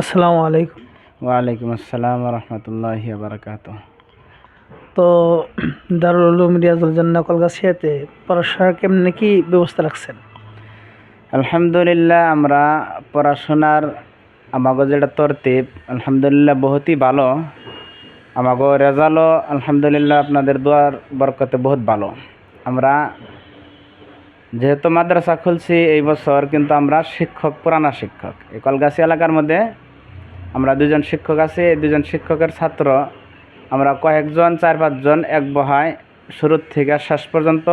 আসসালামু আলাইকুম। ওয়ালাইকুম আসসালাম রহমতুল্লাহি বারকাত তো দারুল উলুম রিয়াজুল জান্না কলগাছিয়াতে পড়াশোনার কেমনে কি ব্যবস্থা রাখছেন? আলহামদুলিল্লাহ আমরা পড়াশোনার আমাগো যেটা তরতিব আলহামদুলিল্লাহ বহুতই ভালো। আমাগো রেজাল্টও আলহামদুলিল্লাহ আপনাদের দোয়ার বরকতে বহুত ভালো। আমরা যেহেতু মাদ্রাসা খুলছি এই বছর কিন্তু আমরা শিক্ষক পুরানা শিক্ষক। এই কলগাছি এলাকার মধ্যে আমরা দুজন শিক্ষক আছি, এই দুজন শিক্ষকের ছাত্র। আমরা কয়েকজন, চার পাঁচজন এক বহায় শুরুর থেকে শেষ পর্যন্ত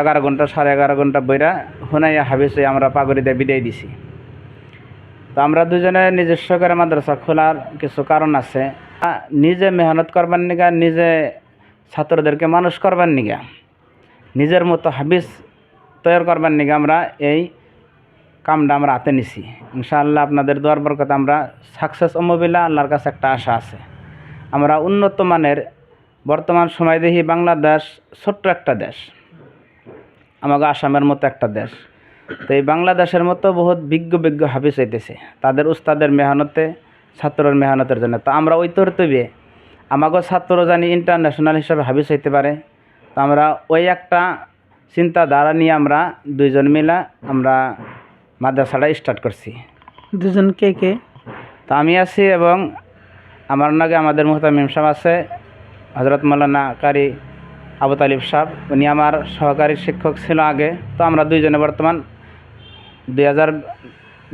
এগারো ঘণ্টা সাড়ে এগারো ঘণ্টা বইরা হুনাইয়া হাবিসে আমরা পাগড়িতে বিদায় দিছি। তো আমরা দুজনে নিজস্ব করে মাদ্রাসা খোলার কিছু কারণ আছে। নিজে মেহনত করবার নিগা, নিজে ছাত্রদেরকে মানুষ করবার নিগা, নিজের মতো হাবিস তৈরি করবার নিগা আমরা এই কামটা আমরা হাতে নিছি। ইনশাআল্লাহ আপনাদের দোয়ার বরকত আমরা সাকসেস অমবিল্লা আল্লাহর কাছে একটা আশা আছে। আমরা উন্নত মানের বর্তমান সময় দেখি বাংলাদেশ ছোট্ট একটা দেশ। আমাকে আসামের মতো একটা দেশ। তো এই বাংলাদেশের মতো বহুত বিজ্ঞ বিজ্ঞ হাফিজ হইতেছে। তাদের উস্তাদের মেহনতে ছাত্রের মেহনতের জন্য। তো আমরা ওই তরতবে আমাকে ছাত্র জানি ইন্টারন্যাশনাল হিসাবে হাফিজ হইতে পারে। তো আমরা ওই একটা চিন্তাধারা নিয়ে আমরা দুইজন মিলা আমরা মাদ্রাসাটা স্টার্ট করছি। দুজন কে কে? তো আমি আছি এবং আমার নাগে আমাদের মুহতামিম সাহেব আছে হজরত মৌলানা কারি আবু তালিব সাহেব। উনি আমার সহকারী শিক্ষক ছিল আগে। তো আমরা দুইজনে বর্তমান দুই হাজার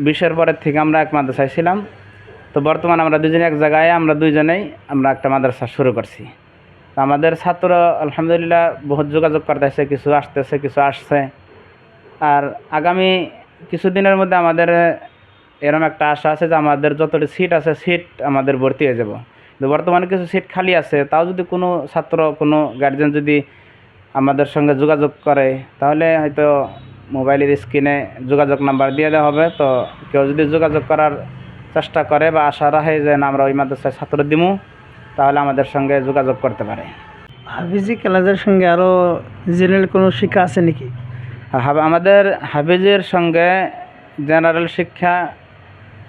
বিশের পরের থেকে আমরা এক মাদ্রাসায় ছিলাম। তো বর্তমান আমরা দুজনে এক জায়গায় আমরা দুইজনেই আমরা একটা মাদ্রাসা শুরু করছি। তো আমাদের ছাত্র আলহামদুলিল্লাহ বহুত যোগাযোগ করতেছে কিছু আসতেছে কিছু আসছে। আর আগামী কিছুদিনের মধ্যে আমাদের এরকম একটা আশা আছে যে আমাদের যতটি সিট আছে সিট আমাদের ভর্তি হয়ে যাব। বর্তমানে কিছু সিট খালি আছে, তাও যদি কোনো ছাত্র, কোনো গার্জেন যদি আমাদের সঙ্গে যোগাযোগ করে, তাহলে হয়তো মোবাইলের স্ক্রিনে যোগাযোগ নাম্বার দিয়ে দেওয়া হবে। তো কেউ যদি যোগাযোগ করার চেষ্টা করে বা আশা রাখে যে আমরা ওই মাদ্রাসায় ছাত্র দিমু, তাহলে আমাদের সঙ্গে যোগাযোগ করতে পারে। হাফিজি ক্লাসের সঙ্গে আরও জেনারেল কোনো শিক্ষা আছে নাকি? আমাদের হাফিজের সঙ্গে জেনারেল শিক্ষা,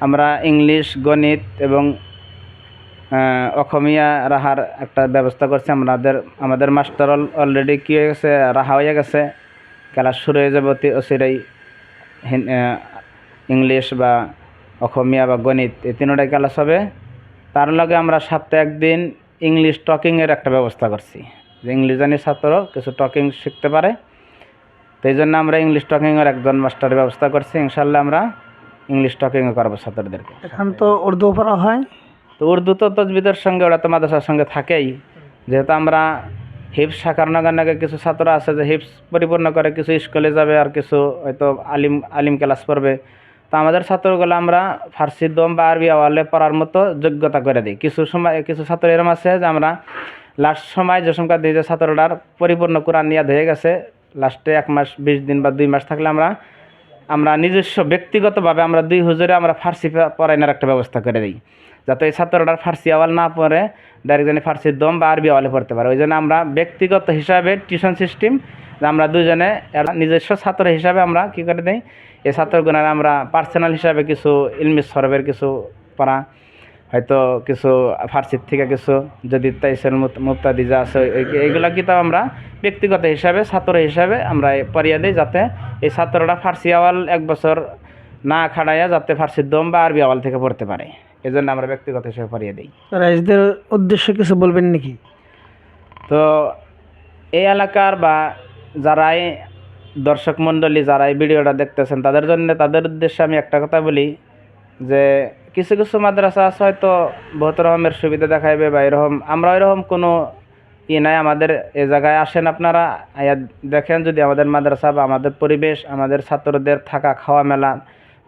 আমরা ইংলিশ, গণিত এবং অসমীয়া রাহার একটা ব্যবস্থা করছি। আমাদের আমাদের মাস্টার অলরেডি কী হয়ে গেছে? রাহা হয়ে গেছে। ক্লাস শুরু হয়ে যাবে অতি অচিরেই। ইংলিশ বা অসমীয়া বা গণিত এই তিনোটাই ক্লাস হবে। তার লগে আমরা সপ্তাহে একদিন ইংলিশ টকিংয়ের একটা ব্যবস্থা করছি। যে ইংলিশ জানি ছাত্র, কিছু টকিং শিখতে পারে। এই জন্য আমরা ইংলিশ টকিংয়ের একজন মাস্টারের ব্যবস্থা করছি। ইনশাল্লাহ আমরা ইংলিশ টকিংও করব ছাত্রদেরকে। এখন তো উর্দু পড়া হয়। তো উর্দু তো তজবিদের সঙ্গে ওরা তো মাদ্রাসার সঙ্গে থাকেই। যেহেতু আমরা হিপস শাখার নাগার নাগে কিছু ছাত্র আছে যে হিপস পরিপূর্ণ করে কিছু স্কুলে যাবে আর কিছু হয়তো আলিম আলিম ক্লাস পড়বে। তো আমাদের ছাত্রগুলো আমরা ফার্সি দম বা আরবি আওয়ালে পড়ার মতো যোগ্যতা করে দিই। কিছু সময় কিছু ছাত্র এরম আছে যে আমরা লাস্ট সময় যে সময় দিয়ে যে ছাত্রটার পরিপূর্ণ কোরআন নিয়াদ হয়ে গেছে। লাস্টে এক মাস, বিশ দিন বা দুই মাস থাকলে আমরা আমরা নিজস্ব ব্যক্তিগতভাবে আমরা দুই হুজুরে আমরা ফার্সি পড়াইনার একটা ব্যবস্থা করে দিই। যাতে এই ছাত্রটার ফার্সি আওয়াল না পড়ে ডাইরেক্ট জানি ফার্সির দম বা আরবি আওয়ালে পড়তে পারে। ওই জন্য আমরা ব্যক্তিগত হিসাবে টিউশন সিস্টেম আমরা দুজনে নিজস্ব ছাত্র হিসাবে আমরা কি করে দিই? এই ছাত্রগুণের আমরা পার্সোনাল হিসাবে কিছু ইলমি সরবের কিছু পড়া হয়তো কিছু ফার্সির থেকে কিছু যদি তাইসের মুক্তাদি যা আছে এই- এইগুলা কিতাব আমরা ব্যক্তিগত হিসাবে ছাত্র হিসাবে আমরা পড়িয়ে দিই যাতে এই ছাত্ররা ফার্সি আওয়াল এক বছর না খাড়াইয়া যাতে ফার্সির দম বা আরবি আওয়াল থেকে পড়তে পারে। এই জন্য আমরা ব্যক্তিগত হিসেবে পড়িয়ে দিই। রাইজদের উদ্দেশ্যে কিছু বলবেন নাকি? তো এই এলাকার বা যারাই দর্শক মণ্ডলী যারা এই ভিডিওটা দেখতেছেন তাদের জন্য তাদের উদ্দেশ্যে আমি একটা কথা বলি যে কিছু কিছু মাদ্রাসা আছে হয়তো বহুত রকমের সুবিধা দেখাইবে বা এরকম। আমরা এরকম কোনো ই নাই, আমাদের এ জায়গায় আসেন আপনারা দেখেন যদি আমাদের মাদ্রাসা বা আমাদের পরিবেশ, আমাদের ছাত্রদের থাকা খাওয়া মেলা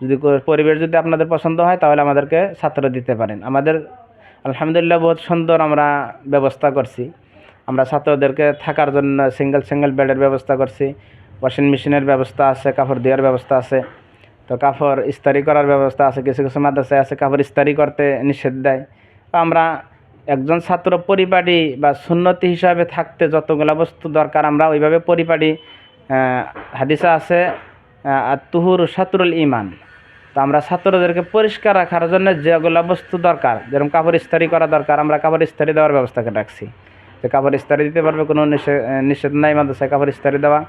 যদি পরিবেশ যদি আপনাদের পছন্দ হয়, তাহলে আমাদেরকে ছাত্র দিতে পারেন। আমাদের আলহামদুলিল্লাহ বহুত সুন্দর আমরা ব্যবস্থা করছি। আমরা ছাত্রদেরকে থাকার জন্য সিঙ্গেল সিঙ্গেল বেডের ব্যবস্থা করছি। ওয়াশিং মেশিনের ব্যবস্থা আছে, কাপড় দেওয়ার ব্যবস্থা আছে। তো কাপড় ইস্তারি করার ব্যবস্থা আছে কিছু কিছু মাদ্রাসায় আছে কাপড় ইস্তারি করতে নিষেধ দেয়। আমরা একজন ছাত্র পরিপাটি বা সুন্নতি হিসাবে থাকতে যতগুলো বস্তু দরকার আমরা ওইভাবে পরিপাটি হাদিসা আছে আর তুহুর সাতুরুল ইমান তো আমরা ছাত্রদেরকে পরিষ্কার রাখার জন্য যেগুলো বস্তু দরকার যেরকম কাপড় ইস্তারি করা দরকার আমরা কাপড় ইস্তারি দেওয়ার ব্যবস্থা করে রাখছি। যে কাপড় ইস্তারি দিতে পারবে কোনো নিষে- আহ, নিষেধ নাই মাদ্রাসায় কাপড় ইস্তারি দেওয়া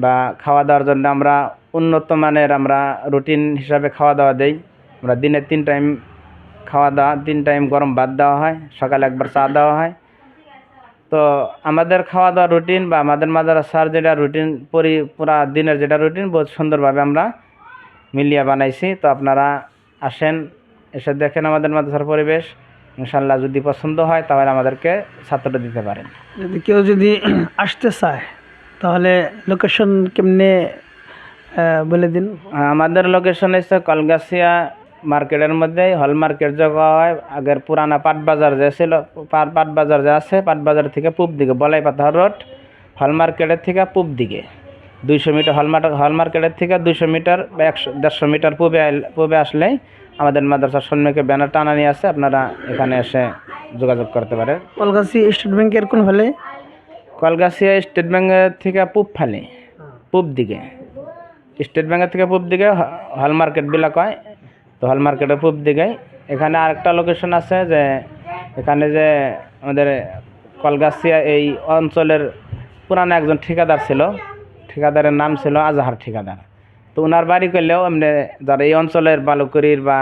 বা খাওয়া দাওয়ার জন্য আমরা উন্নত মানের আমরা রুটিন হিসাবে খাওয়া দাওয়া দেই। আমরা দিনে তিন টাইম খাওয়া দাওয়া তিন টাইম গরম ভাত দেওয়া হয়, সকালে একবার চা দেওয়া হয়। তো আমাদের খাওয়া দাওয়া রুটিন বা আমাদের মাদ্রাসার যেটা রুটিন, পরি, পুরা দিনের যেটা রুটিন, বহুত সুন্দরভাবে আমরা মিলিয়ে বানাইছি। তো আপনারা আসেন, এসে দেখেন আমাদের মাদ্রাসার পরিবেশ। ইনশাল্লাহ যদি পছন্দ হয়, তাহলে আমাদেরকে ছাত্রটা দিতে পারেন। যদি কেউ যদি আসতে চায়, তাহলে লোকেশন কেমনে বলে দিন। আমাদের লোকেশন হচ্ছে কলগাছিয়া মার্কেটের মধ্যে। হল মার্কেট জায়গা হয় আগের পুরানা পাট বাজার যে ছিল পাট বাজার যে আছে পাট বাজার থেকে পূব দিকে বলাই পাথর রোড হল মার্কেটের থেকে পূব দিকে। দুইশো মিটার হল মার্কেট হল মার্কেটের থেকে দুইশো মিটার বা একশো দেড়শো মিটার পূবে পূবে আসলেই আমাদের মাদ্রাসার সম্মুখে ব্যানার টানা নিয়ে আছে আপনারা এখানে এসে যোগাযোগ করতে পারেন। কলকাছি স্টেট ব্যাংকের কোন হলে কলগাছিয়া স্টেট ব্যাঙ্কের থেকে পূব ফালি পূব দিকে। স্টেট ব্যাঙ্কের থেকে পূব দিকে হল মার্কেট হয় তো হল মার্কেটের পূব দিকে। এখানে আরেকটা লোকেশন আছে যে, এখানে যে আমাদের কলগাছিয়া এই অঞ্চলের পুরানো একজন ঠিকাদার ছিল, ঠিকাদারের নাম ছিল আজাহার ঠিকাদার। তো ওনার বাড়ি করলেও এমনি যারা এই অঞ্চলের বালুকুড়ির বা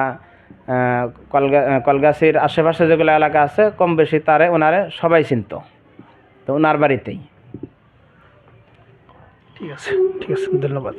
কলগা, কলগাছির আশেপাশে যেগুলো এলাকা আছে, কম বেশি তারে ওনারে সবাই চিনত। তো ওনার বাড়িতেই। ঠিক আছে ঠিক আছে, ধন্যবাদ।